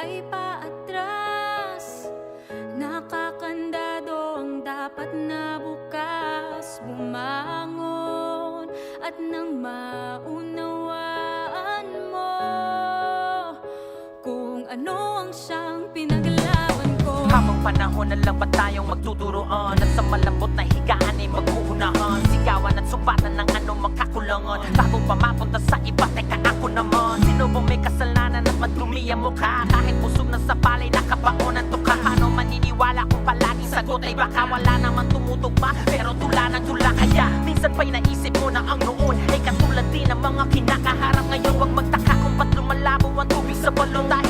ay paatras. Nakakandado ang dapat na bukas. Bumangon at nang maunawaan mo Kung ano ang siyang pinaglaban ko. Habang panahon na lang ba tayong magtuturoan At sa malambot na higaan ay magkuunahan Sigawan at sumbatan ng anong makakulangan Bago pa sagot ay baka Wala naman tumutugma, pero tula ng tula. Kaya minsan pa'y naisip mo na ang noon Ay katulad din ng mga kinakaharap. Ngayon Huwag magtaka kung ba't lumalabo ang tubig sa balon Dahil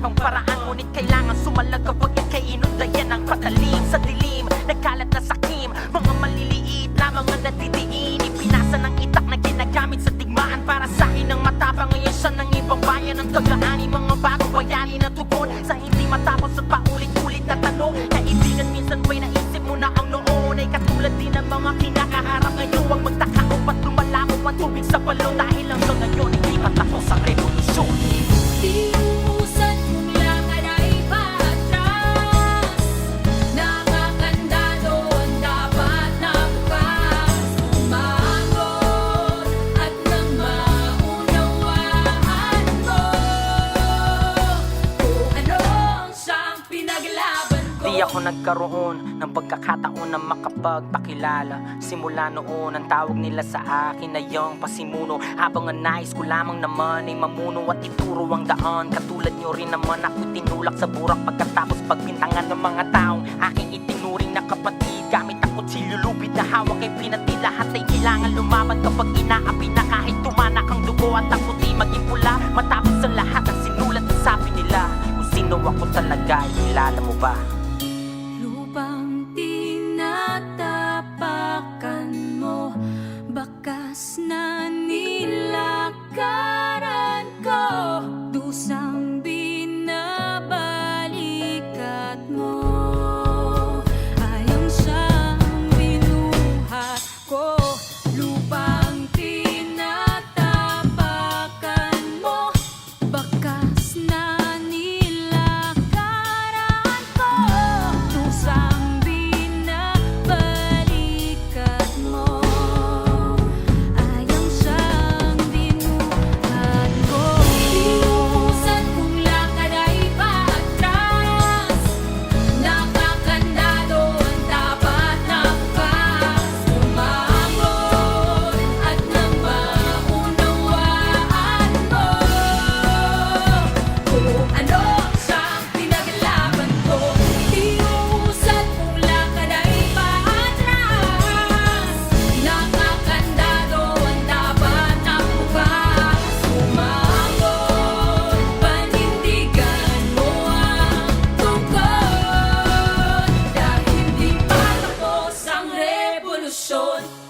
mapayapang paraan Ngunit kailangan sumalag kapag ikay inundayan ang patalim Sa dilim, nagkalat na sakim. Mga maliliit lamang ang natitiin Ipinasa ng itak na ginagamit sa digmaan. Para sa ang matapang ngayon siya ng ibang bayan Ang tagaani mga bagong bayani na tugon Sa hindi matapos at paulit-ulit na tanong. Kaibigan minsan ba'y naisip mo na ang noon Ay katulad din ng mga kinakaharap. Ngayon Huwag magtaka kung ba't lumalabo ang tubig sa balon Dahil hanggang ngayon Di ako nagkaroon ng pagkakataon na makapagpakilala. Simula noon ang tawag nila sa akin ay young pasimuno. Habang ang nais ko lamang naman ay mamuno at ituro ang daan. Katulad nyo rin naman ako tinulak sa burak Pagkatapos pagbintangan ng mga taong aking itinuring na kapatid. Gamit ang ako silulupit na hawak ay pinatid. Lahat ay kailangan lumaban kapag inaapi na kahit tumanak ang dugo At ang puti maging pula matapos sa lahat ang sinulat na sabi nila Kung sino ako talaga, ilala mo ba? Joy.